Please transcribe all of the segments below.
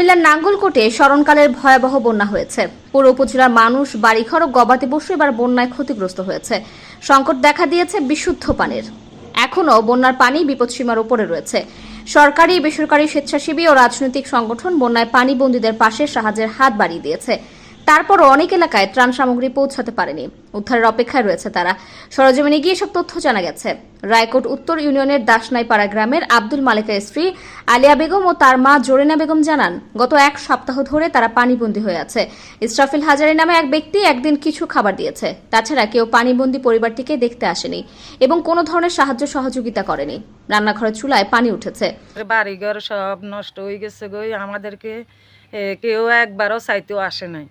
কুমিল্লার নাঙ্গলকোটে স্মরণকালের ভয়াবহ বন্যা হয়েছে। পুরো উপজেলার মানুষ, বাড়িঘর ও গবাদি পশু এবার বন্যায় ক্ষতিগ্রস্ত হয়েছে। সংকট দেখা দিয়েছে বিশুদ্ধ পানির। এখনও বন্যার পানি বিপদসীমার উপরে রয়েছে। সরকারি, বেসরকারি স্বেচ্ছাসেবী ও রাজনৈতিক সংগঠন বন্যায় পানিবন্দীদের পাশে সাহায্যের হাত বাড়িয়ে দিয়েছে। তারপরও অনেক এলাকায় ত্রাণ সামগ্রী পৌঁছাতে পারেনি। উদ্ধারের অপেক্ষায় রয়েছে তারা। সরজমিনে গিয়ে সব তথ্য জানা গেছে। রায়কোট উত্তর ইউনিয়নের দাসনাইপাড়া গ্রামের আব্দুল মালিকের স্ত্রী আলিয়া বেগম ও তার মা জোরেনা বেগম জানান, গত এক সপ্তাহ ধরে তারা পানিবন্দী হয়ে আছে। ইসরাফিল হাজারি নামে এক ব্যক্তি একদিন কিছু খাবার দিয়েছে। তাছাড়া কেউ পানিবন্দী পরিবারটিকে দেখতে আসেনি এবং কোনো ধরনের সাহায্য সহযোগিতা করেনি। রান্নাঘরের চুলায় পানি উঠেছে। বাড়িঘর সব নষ্ট হয়ে গেছে গই আমাদেরকে কেউ একবারও চাইতেও আসে নাই।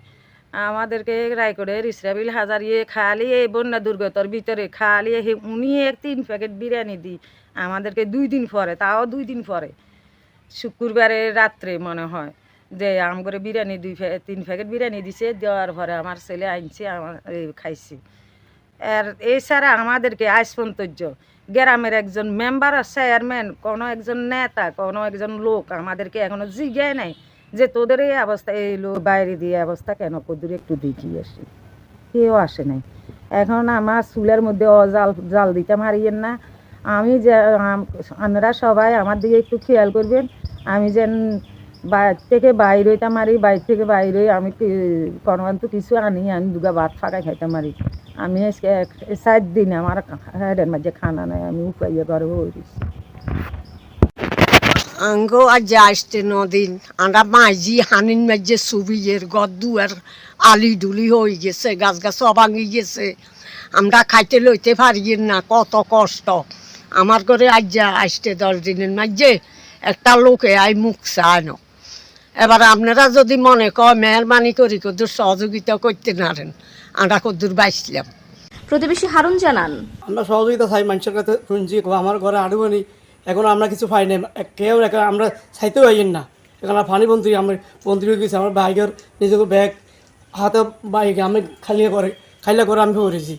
আমাদেরকে রায়গড়ের ইসরাবিল হাজারিয়ে খালি এই বন্যা দুর্গতর ভিতরে খালি উনি এক তিন প্যাকেট বিরিয়ানি দিই। আমাদেরকে দুই দিন পরে, তাও দুই দিন পরে। শুক্রবারে রাত্রে মনে হয় যে আম করে বিরিয়ানি দুই তিন প্যাকেট বিরিয়ানি দিছে, দেওয়ার পরে আমার ছেলে আনছে আমার খাইছি। আর এছাড়া আমাদেরকে আজ পর্যন্ত গ্রামের একজন মেম্বার চেয়ারম্যান কোনো একজন নেতা, কোনো একজন লোক আমাদেরকে এখনও জিজ্ঞায় নাই। যে তোদের এই অবস্থা, এই বাইরে দিয়ে অবস্থা কেন? কদূর একটু দেখি আসি। কেউ আসে নাই। এখন আমার চুলের মধ্যে অজাল জাল দিতে মারিয়েন না। আমি যে আপনারা সবাই আমার দিকে একটু খেয়াল করবেন। আমি যেন বাইর থেকে বাইর হইতে মারি, বাইর থেকে বাইর আমি তো কিছু আনি, আমি দুগা ভাত ফাঁকা খাইতে মারি। আমি সাত দিন আমার হেডের মাঝে খানা নাই, আমি উপাইয়ে ঘরে হইছি আঙ্গ আজ আসতে নদিন। আমরা মাঝি হানিন মাঝে সুবিয়ের গদুয়ার আলি ডুলি হয়ে গেছে গাছ গাছ ভাঙি গেছে। আমরা খাইতে লইতে পারি না কত কষ্ট। আমার ঘরে আজ আসতে দশ দিনের মাঝে একটা লোকে আই মুখ চায় না। এবার আপনারা যদি মনে কয় মেহরবানি করি কদুর সহযোগিতা করতে নারেন আমরা কদুর বাইছিলাম প্রতিবেশী হারুন জানান। আমরা সহযোগিতা চাই মানুষের কাছে শুনছি কো আমার ঘরে আড়ুবানি এখন আমরা কিছু পাই না কেউ আমরা চাইতেও পাইন না। এখন আমরা ফানি বন্ধু আমার বন্ধু গেছি, আমার বাইকের নিজেকে ব্যাগ, হাতে বাইক, আমি খালি করে খাইলে করে আমি পড়েছি